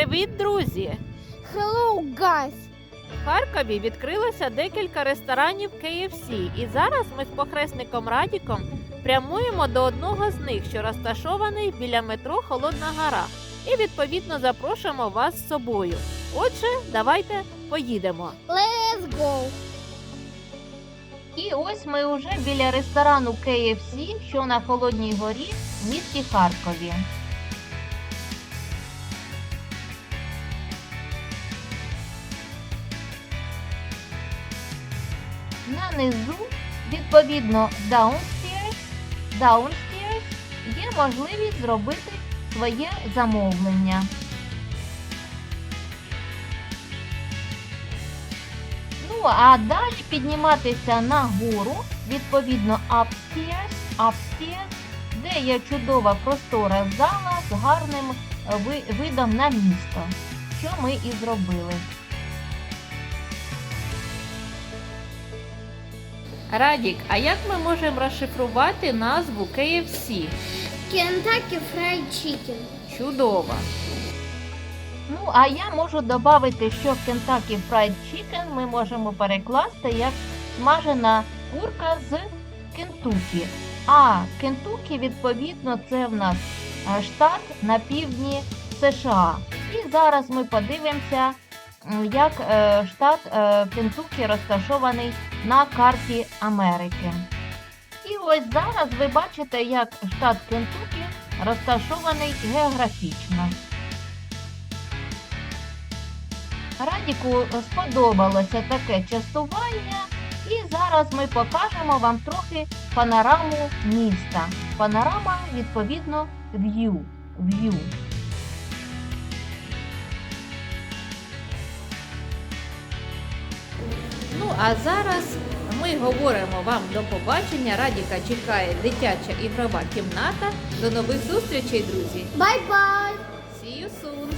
Привіт, друзі! Hello, guys! В Харкові відкрилося декілька ресторанів KFC, і зараз ми з похресником Радіком прямуємо до одного з них, що розташований біля метро Холодна Гора, і відповідно запрошуємо вас з собою. Отже, давайте поїдемо. Let's go! І ось ми вже біля ресторану KFC, що на Холодній горі в місті Харкові. На низу, відповідно, downstairs, downstairs є можливість зробити своє замовлення. Ну, а далі підніматися на гору, відповідно, upstairs, upstairs, де є чудова простора зала з гарним е, видом на місто, що ми і зробили. Радік, а як ми можемо розшифрувати назву KFC? Kentucky Fried Chicken. Чудово. Ну, а я можу додати, що Kentucky Fried Chicken ми можемо перекласти як смажена курка з Кентукі. А Кентукі, відповідно, це в нас е, штат на півдні США. І зараз ми подивимося, як е, штат е, Кентукі розташований на карті Америки. І ось зараз ви бачите, як штат Кентукі розташований географічно. Радіку сподобалося таке частування, і зараз ми покажемо вам трохи панораму міста. Панорама, відповідно, view. А зараз ми говоримо вам до побачення. Радіка чекає дитяча ігрова кімната. До нових зустрічей, друзі! Бай-бай! See you soon!